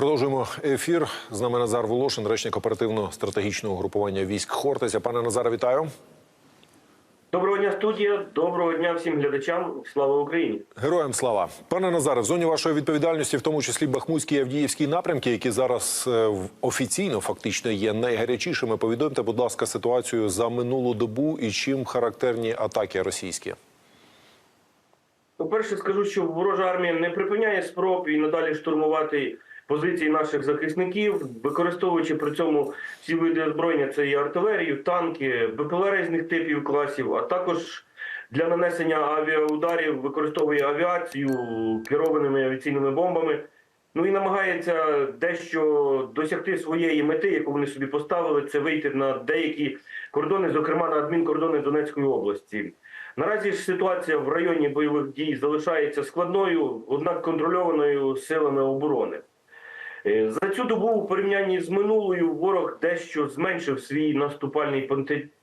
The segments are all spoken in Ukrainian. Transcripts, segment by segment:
Продовжуємо ефір. З нами Назар Волошин, речник оперативно-стратегічного групування військ Хортиця. Пане Назаре, вітаю. Доброго дня, студія. Доброго дня всім глядачам. Слава Україні! Героям слава. Пане Назаре, в зоні вашої відповідальності, в тому числі Бахмутський і Авдіївський напрямки, які зараз е, офіційно фактично є найгарячішими. Повідомте, будь ласка, ситуацію за минулу добу і чим характерні атаки російські. По-перше, скажу, що ворожа армія не припиняє спроб і надалі штурмувати позиції наших захисників, використовуючи при цьому всі види озброєння: це і артилерію, танки, БПЛА різних типів класів, а також для нанесення авіаударів використовує авіацію керованими авіаційними бомбами. Ну і намагається дещо досягти своєї мети, яку вони собі поставили, це вийти на деякі кордони, зокрема на адмінкордони Донецької області. Наразі ж ситуація в районі бойових дій залишається складною, однак контрольованою силами оборони. Е, За цю добу у порівнянні з минулою ворог дещо зменшив свій наступальний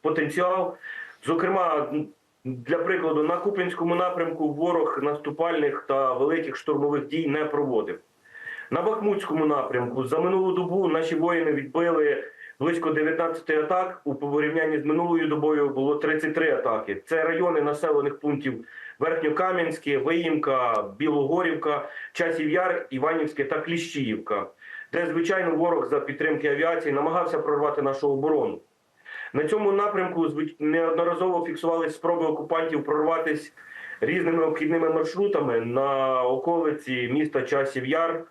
потенціал. Зокрема, для прикладу, на Купінському напрямку ворог наступальних та великих штурмових дій не проводив. На Бахмутському напрямку за минулу добу наші воїни відбили близько 19 атак. У порівнянні з минулою добою було 33 атаки. Це райони населених пунктів Верхньокам'янське, Виїмка, Білогорівка, Часів Яр, Іванівське та Кліщіївка, де звичайно ворог за підтримки авіації намагався прорвати нашу оборону. На цьому напрямку неодноразово фіксувалися спроби окупантів прорватися різними обхідними маршрутами на околиці міста Часів Яр.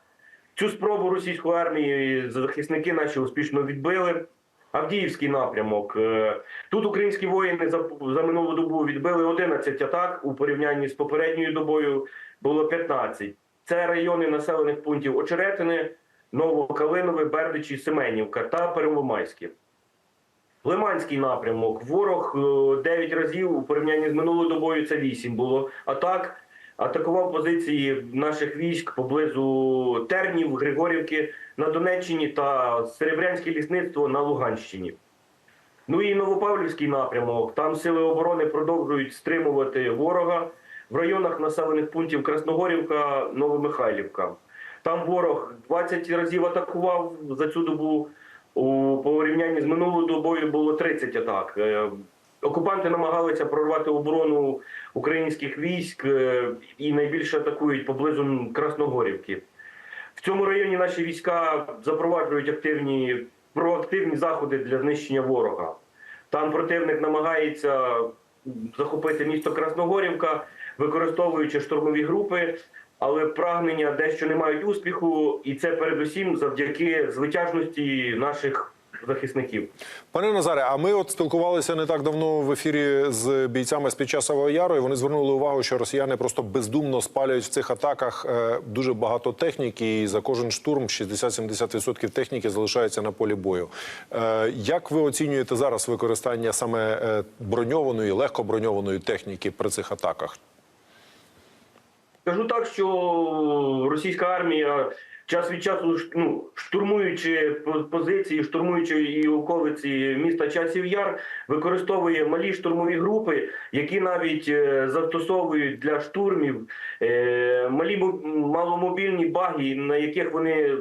Цю спробу російської армії захисники наші успішно відбили. Авдіївський напрямок. Е, Тут українські воїни за, за минулу добу відбили 11 атак. У порівнянні з попередньою добою було 15. Це райони населених пунктів Очеретини, Новокалинове, Бердичі, Семенівка та Первомайське. Лиманський напрямок. Ворог 9 разів у порівнянні з минулою добою це 8 було атак. Атакував позиції наших військ поблизу Тернів, Григорівки на Донеччині та Серебрянське лісництво на Луганщині. Ну і Новопавлівський напрямок. Там сили оборони продовжують стримувати ворога в районах населених пунктів Красногорівка, Новомихайлівка. Там ворог 20 разів атакував за цю добу. У порівнянні з минулою добою було 30 атак. Окупанти намагалися прорвати оборону українських військ е, і найбільше атакують поблизу Красногорівки. В цьому районі наші війська запроваджують активні проактивні заходи для знищення ворога. Там противник намагається захопити місто Красногорівка, використовуючи штурмові групи, але прагнення дещо не мають успіху, і це передусім завдяки звитяжності наших захисників. Пане Назаре, а ми от спілкувалися не так давно в ефірі з бійцями з під часового яру. і Вони звернули увагу, що росіяни просто бездумно спалюють в цих атаках е, дуже багато техніки. І за кожен штурм 60-70% техніки залишається на полі бою. Е, Як ви оцінюєте зараз використання саме е, броньованої, легкоброньованої техніки при цих атаках? Скажу так, що російська армія час від часу ну, штурмуючи по- позиції, штурмуючи і околиці міста Часів Яр, використовує малі штурмові групи, які навіть е, застосовують для штурмів е, малі маломобільні баги, на яких вони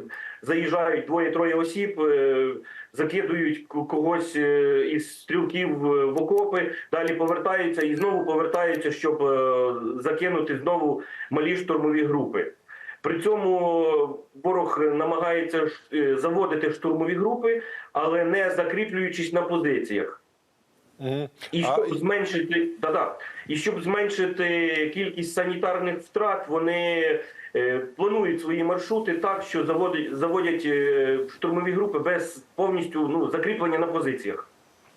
заїжджають двоє-троє осіб. е, Закидують когось е, із стрілків в окопи, далі повертаються і знову повертаються, щоб е, закинути знову малі штурмові групи. При цьому ворог намагається заводити штурмові групи, але не закріплюючись на позиціях. І А- щоб зменшити да-да. і щоб зменшити кількість санітарних втрат, вони планують свої маршрути так, що заводять, заводять е, штурмові групи без повністю ну, закріплення на позиціях.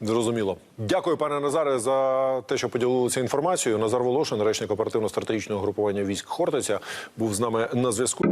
Зрозуміло. Дякую, пане Назаре, за те, що поділилися інформацією. Назар Волошин, речник оперативно-стратегічного групування військ Хортиця, був з нами на зв'язку.